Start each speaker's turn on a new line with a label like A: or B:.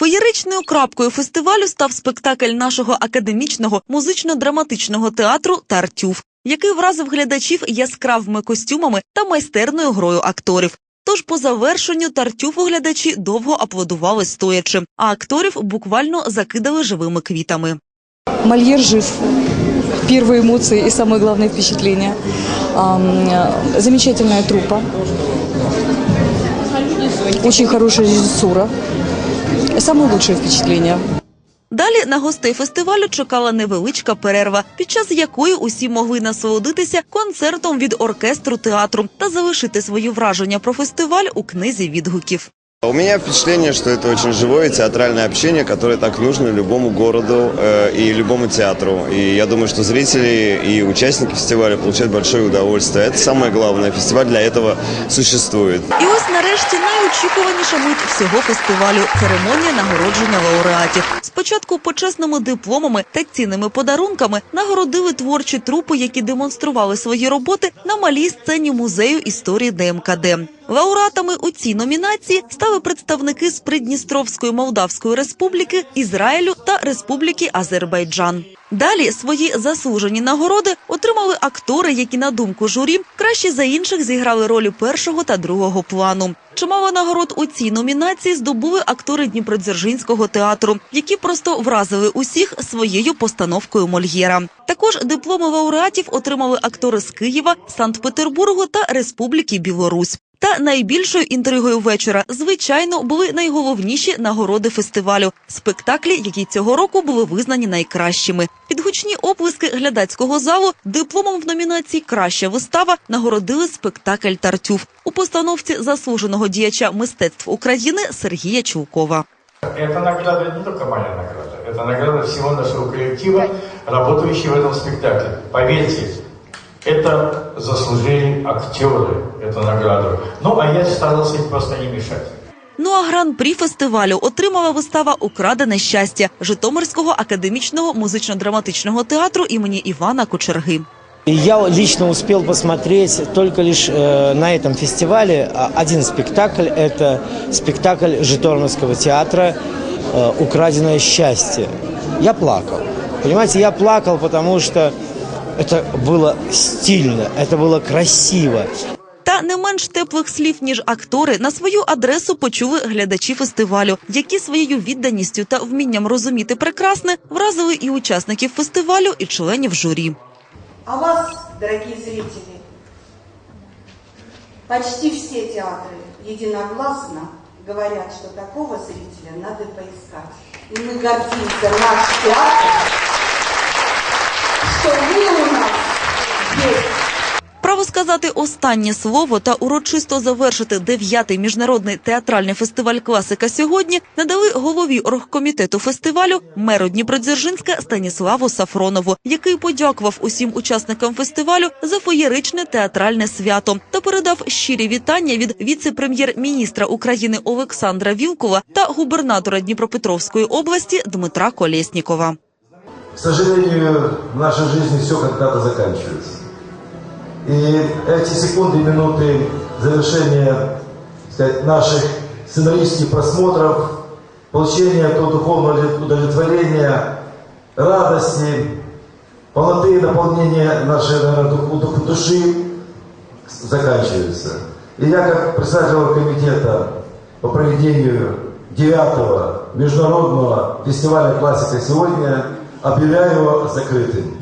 A: Феєричною крапкою фестивалю став спектакль нашого академічного музично-драматичного театру Тартюф, який вразив глядачів яскравими костюмами та майстерною грою акторів. Тож по завершенню Тартюфу глядачі довго аплодували стоячи, а акторів буквально закидали живими квітами.
B: Мольер жив. Первые эмоции и самое главное впечатление. Ам, э, Замечательная труппа. Очень хорошая режиссура. Самое лучшее впечатление.
A: Далі на гостей фестивалю чекала невеличка перерва, під час якої усі могли насолодитися концертом від оркестру театру та залишити свої враження про фестиваль у книзі відгуків.
C: У меня впечатление, что это очень живое театральное общение, которое так нужно любому городу э, и любому театру. И я думаю, что зрители и участники фестиваля получают большое удовольствие. Это самое главное. Фестиваль для этого существует.
A: І ось нарешті найочікуваніша мить всього фестивалю церемонія нагородження лауреатів. Спочатку почесними дипломами та цінними подарунками нагородили творчі трупи, які демонстрували свої роботи на малій сцені музею історії ДМКД. Лауреатами у цій номінації стали представники з Придністровської Молдавської Республіки, Ізраїлю та Республіки Азербайджан. Далі свої заслужені нагороди отримали актори, які на думку журі краще за інших зіграли ролі першого та другого плану. Чимало нагород у цій номінації здобули актори Дніпродзержинського театру, які просто вразили усіх своєю постановкою Мольєра. Також дипломи лауреатів отримали актори з Києва, Санкт-Петербургу та Республіки Білорусь. Та найбільшою інтригою вечора, звичайно, були найголовніші нагороди фестивалю спектаклі, які цього року були визнані найкращими. Під гучні оплески глядацького залу дипломом в номінації Краща вистава нагородили спектакль Тартюф у постановці заслуженого діяча мистецтв України Сергія Чулкова.
D: Эта награда не только моя награда, это награда всего нашего коллектива, работающего в этом спектакле. Поверьте, это заслужили актеры, эту награду. Ну, а я старался им просто не мешать.
A: Ну а гран-прі фестивалю отримала вистава Украдене щастя Житомирського академічного музично-драматичного театру імені Івана Кочерги.
E: И Я лично успел посмотреть только лишь э, на этом фестивале а, один спектакль. Это спектакль Житомирского театра э, «Украденное счастье». Я плакал. Понимаете, я плакал, потому что это было стильно, это было красиво.
A: Та не менш теплих слів, ніж актори, на свою адресу почули глядачі фестивалю, які своєю відданістю та вмінням розуміти прекрасне вразили і учасників фестивалю, і членів журі.
F: А вас, дорогие зрители, почти все театры единогласно говорят, что такого зрителя надо поискать. И мы гордимся наш театр,
A: Право сказати останнє слово та урочисто завершити дев'ятий міжнародний театральний фестиваль класика сьогодні надали голові оргкомітету фестивалю меру Дніпродзержинська Станіславу Сафронову, який подякував усім учасникам фестивалю за феєричне театральне свято та передав щирі вітання від віце-прем'єр-міністра України Олександра Вілкова та губернатора Дніпропетровської області Дмитра Колєснікова.
G: К сожалению, в нашей жизни все когда-то заканчивается. И эти секунды и минуты завершения сказать, наших сценарических просмотров, получения того духовного удовлетворения, радости, полноты наполнения нашей наверное, души заканчиваются. И я как председатель комитета по проведению девятого международного фестиваля классика сегодня объявляю его закрытым.